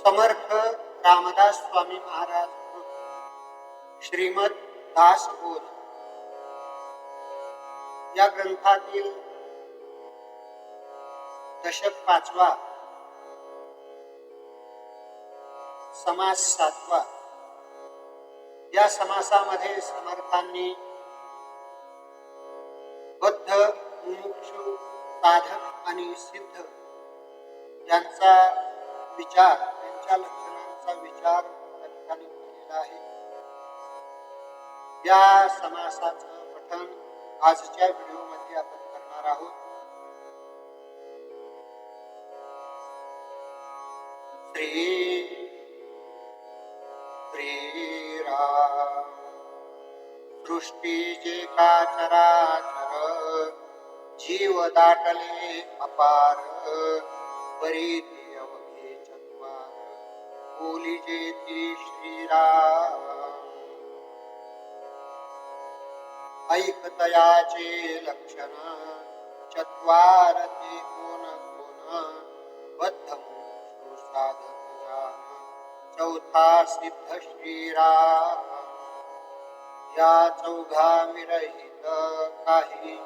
समर्थ रामदास स्वामी महाराज कृत श्रीमद दासबोध या ग्रंथातील दशक पाचवा समास सातवा. या समासामध्ये समर्थांनी बद्ध मुमुक्षु साधक आणि सिद्ध यांचा विचार या लक्षणांचा विचार त्या ठिकाणी केलेला आहे. या समासाचं पठण आजच्या व्हिडिओमध्ये आपण करणार आहोत. श्री श्रीराम सृष्टी जे का चराचर जीव दाटले अपार परी चत्वार बोली जेती श्रीराम. ऐकतयाचे लक्षण चत्वार ते कोण कोण बद्ध साधक चौथा सिद्ध श्रीराम. या चौघा विरहित काही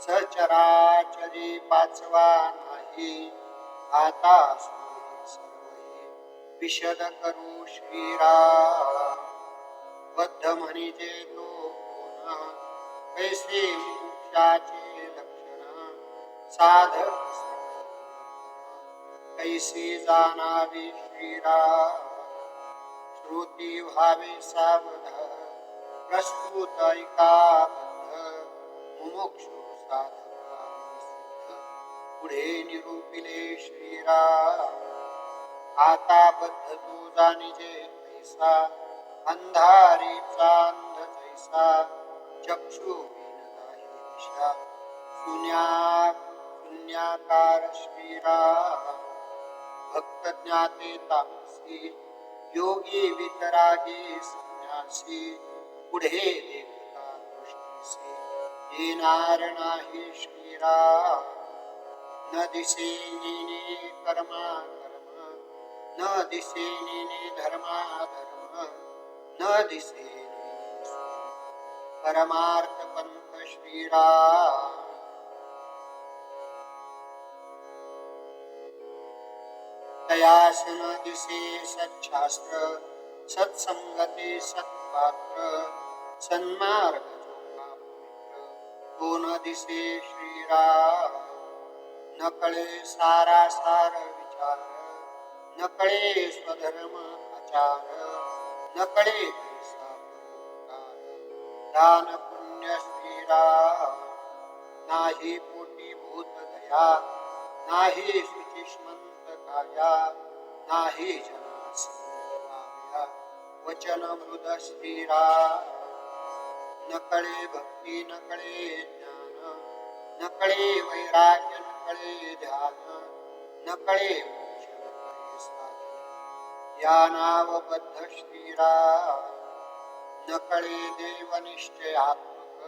सचराचरी पाचवा नाही. आता विशद करू श्रीराम। बद्ध म्हणजे तो कोण कैसे मोक्षाचे लक्षण साधक कैसे जाणावे श्रीराम। श्रुती व्हावे सावध। प्रस्तुत ऐका बद्ध मुमुक्षु साधक पुढे निरूपिले श्रीराम। आता बद्ध तू जाणिजे पैसा अंधारी चांद जैसा चक्षु दिशा शून्या शून्याकार श्रीराम भक्त ज्ञाते तामसी योगी वितरागी संन्यासी पुढे देखता दृष्टीसी येणार नाही श्रीराम न दिसे नेने कर्मा न दिसे धर्माधर्म न दिसे परमार्थ पंथ श्रीराम. तयासन दिसे सच्छास्त्र सत्संगते सत्पात्र सन्मार्ग जोगा पवित्र कोण दिसे श्रीराम. नकळे सारा सार विचार नकळे स्वधर्म आचार नकळे दान पुण्य श्रीराम नाही पोटी भूत दया नाही सुचिष्मंत काया नाही जनासी वचन मृद श्रीराम नकळे भक्ती नकळे ज्ञान नकळे वैराग्य नकळे ध्यान नकळे असतात या नावबद्ध श्रीराम नकळे देवनिश्चयात्मक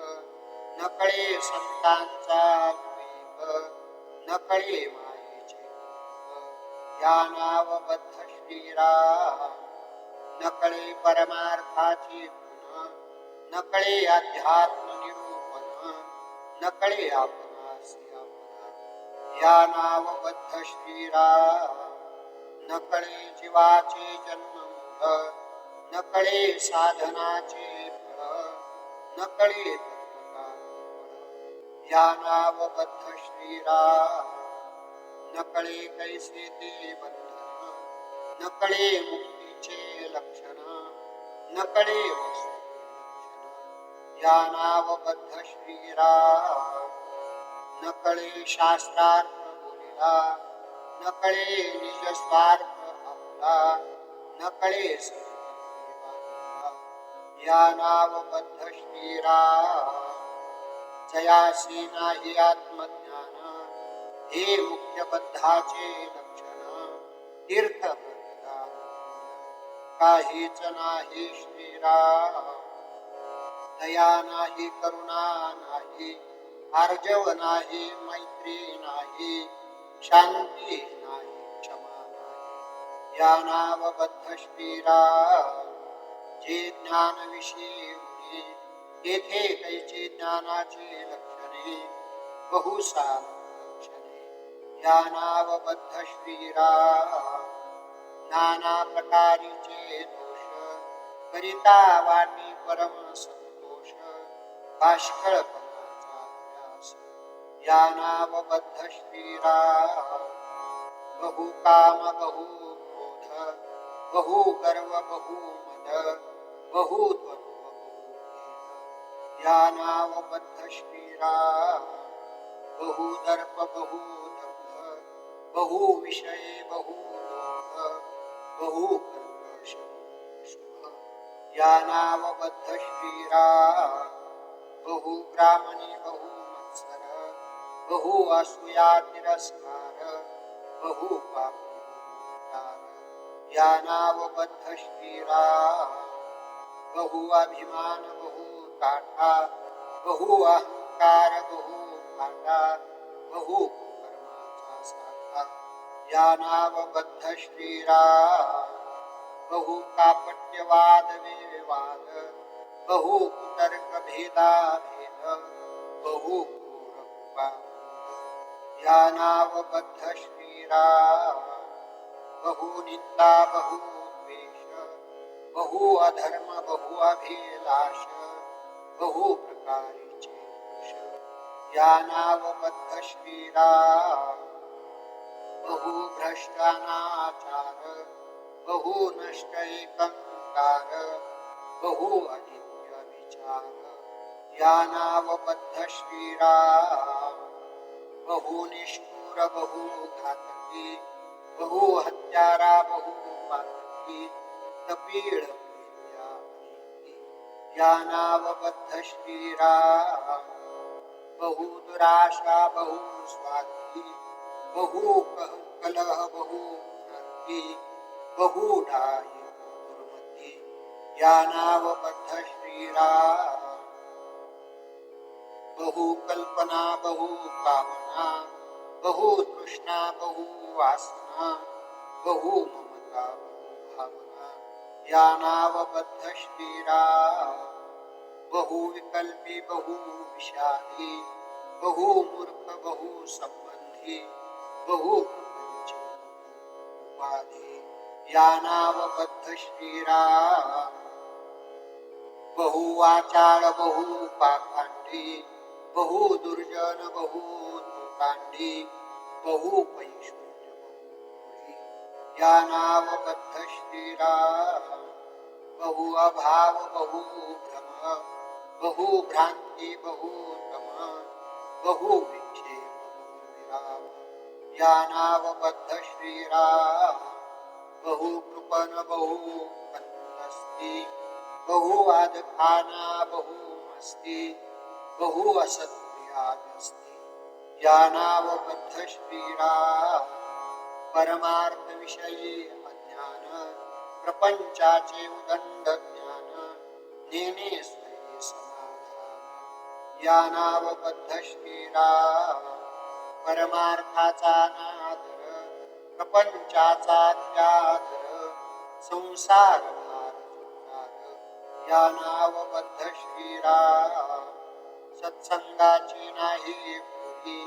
नकळे संतांचा विवेक नकळे मायेचे या नावबद्ध श्रीराम नकळे परमार्थाची गुण नकळे अध्यात्म निरूपण नकळे आपणासी या नावबद्ध श्रीराम नकळे जीवाचे जन्ममूळ नकळे साधनाचे फळ नकळे तत्वज्ञान या नावबद्ध श्रीराम नकळे कैसे ते बंधन नकळे मुक्तीचे लक्षण नकळे वस्तू लक्षण. या नावबद्ध श्रीराम नकळे शास्त्रार्थ बोलिला नकळे निज स्वार्थ आपला नकळे सर्वत्र बांधला. या नावबद्ध श्रीराम जयासी नाही आत्मज्ञान हे मुख्य बद्धाचे लक्षण तीर्थ काहीच नाही श्रीराम दया नाही करुणा नाही आर्जव नाही मैत्री नाही शांती नाही क्षमा नाही. ज्ञानावबद्ध श्रीरा जे ज्ञान विषयी उणे तेथे कैचे ज्ञानाचे लक्षणे बहुसार लक्षणे ज्ञानावबद्ध श्रीरा नाना प्रकारीचे दोष करिता वाणी परम संतोष भाष्कळ ज्ञानावबद्ध श्रीरा बहु काम बहु क्रोध बहु गर्व बहु मद बहु द्वंद्व ज्ञानावबद्ध श्रीरा बहु दर्प बहु दंभ बहु विषय बहु लोभ बहु कर्कश शुभ ज्ञानावबद्ध श्रीरा बहु ब्राह्मणी बहु बहु असूया तिरस्कार बहु पापी बहु ज्ञानावबद्ध श्रीरा बहु अभिमान बहु काठा बहु अहंकार बहु भाटा बहु कर्माचा साठा ज्ञानावबद्ध श्रीरा बहु कापट्यवाद विवाद बहु कुतर्क भेदा भेद बहु क्रूर कृपा ज्ञानावबद्ध श्रीरा बहु निंदा बहु द्वेष बहु अधर्म बहु अभिलाष बहु प्रकारीचे दोष श्रीरा बहु भ्रष्टानाचार बहु नष्ट एकंकार बहु अनित्य विचार ध्यानावबद्ध श्रीरा बहु निष्ठुर बहु घातकी बहु हत्यारा बहु पातकी कपीळ ज्ञानावबद्ध श्रीरा बहु दुराशा बहु स्वार्थी बहु कलह बहु नरकी बहु डाय दुर्मती ज्ञानावबद्ध श्री बहु कल्पना बहु कामना बहु तृष्णा बहु वासना बहु ममता बहु भावना ज्ञानावबद्ध श्रीरा बहु विकल्पी बहु विषादी बहु मूर्ख बहु संबंधी बहु प्रपंच उपाधी ज्ञानावबद्ध श्रीरा बहु वाचाळ बहु पाखंडी बहु दुर्जन बहु कांडी बहु पैशून्य बहु क्रूरी. श्रीरा बहु अभाव बहु भ्रम बहु भ्रांती बहु तम बहु विक्षेप बहु नाव बद्ध श्रीरा बहु कृपन बहु पन्नस्ति बहु आदखाना बहु मस्ती बहु असत्यागस्ती ज्ञानावबद्ध श्रीरा परमार्थ विषयी अज्ञान। प्रपंचाचे उदंड ज्ञान नेने स्वये समाधान। ज्ञानावबद्ध श्रीरा परमार्थाचा नादर। प्रपंचाचा त्यादर। संसार भार जुगार ज्ञानावबद्ध श्रीरा सत्संगाची नाही भूती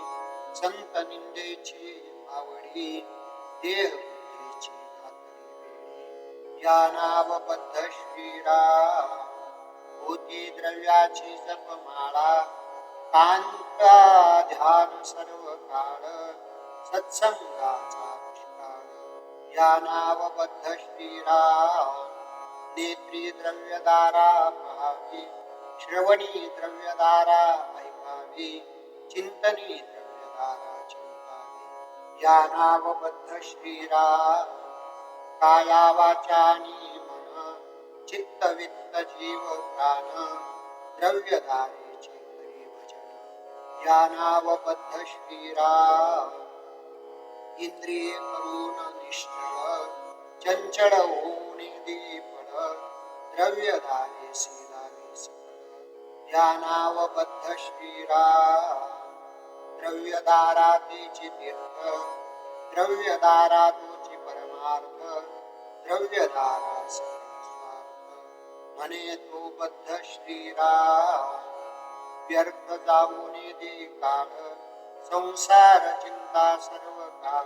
संत निंदेची आवडी देह बुद्धीची धातरी ज्ञानावबद्ध श्रीरा होती द्रव्याची जपमाळा कांता ध्यान सर्व काळ सत्संगाचा दुष्काळ ज्ञानावबद्ध श्रीरा नेत्री द्रव्यदारा पहावी श्रवणी द्रव्यदारा ऐकावी चिंतनी द्रव्यदारा चिंतावी ज्ञानावबद्ध श्रीरा काया वाचानी मन चित्त वित्त जीव प्राण द्रव्यदारेचे करी भजन। ज्ञानावबद्ध श्रीरा इंद्रिय करून निश्चळ चंचळ होऊन दीपण द्रव्यदारे श्री ध्यानावबद्ध श्रीरा द्रव्यदारातेची तीर्थ द्रव्यदारा तुची परमार्थ द्रव्यदारा म्हणे तो बद्ध श्रीरा व्यर्थ जाऊने दे काळ संसार चिंता सर्व काळ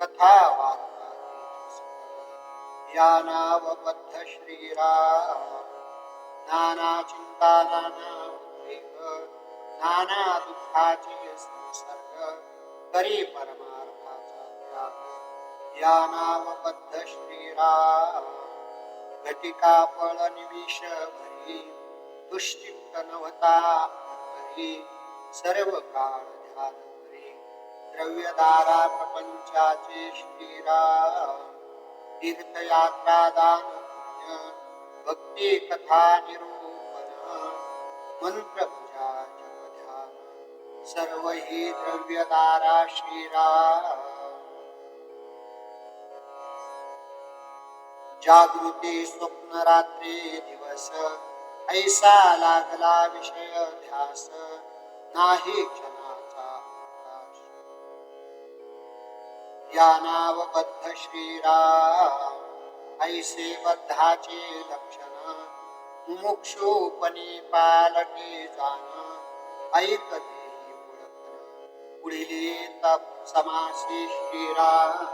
कथा वार्ता तेच सकळ. या नावबद्ध श्रीराम नाना चिंता नाना उद्वेग नाना दुःखाचे संसर्ग. तरी परमार्थाचा त्याग. या नावबद्ध श्रीराम. घटिका फळ निमिष भरी. दुष्टिक्त नवता अंतरी. सर्व काळ ध्यान करी. द्रव्यदारा प्रपंचाचे श्रीराम. तीर्थयात्रा दान पुण्य. भक्ती कथा निरूपण मंत्र पूजा जप ध्यान सर्व ही द्रव्यदारा श्रीराम। जागृती स्वप्न रात्री दिवस ऐसा लागला विषय ध्यास नाही क्षणाचा अवकाश। या श्रीराम। ऐसे बद्धाचे लक्षण मुमुक्षुपणे पालटे जाण ऐकते पुढील तप समासी श्रीराम।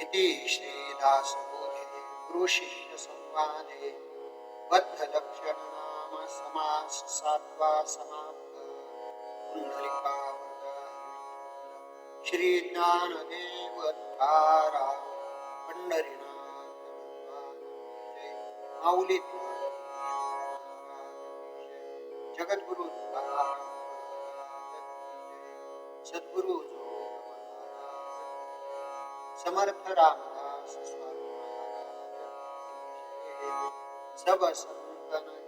इति श्रीदासबोधे गुरुशिष्य संवादे बद्धलक्षण नाम समास सात्वा समाप्त पुंडलिका श्री ज्ञानदेव तारा पंढरीनाथ माऊली जगद्गुरु सद्गुरु समर्थ रामदास स्वामी महाराज की जय. सब संतन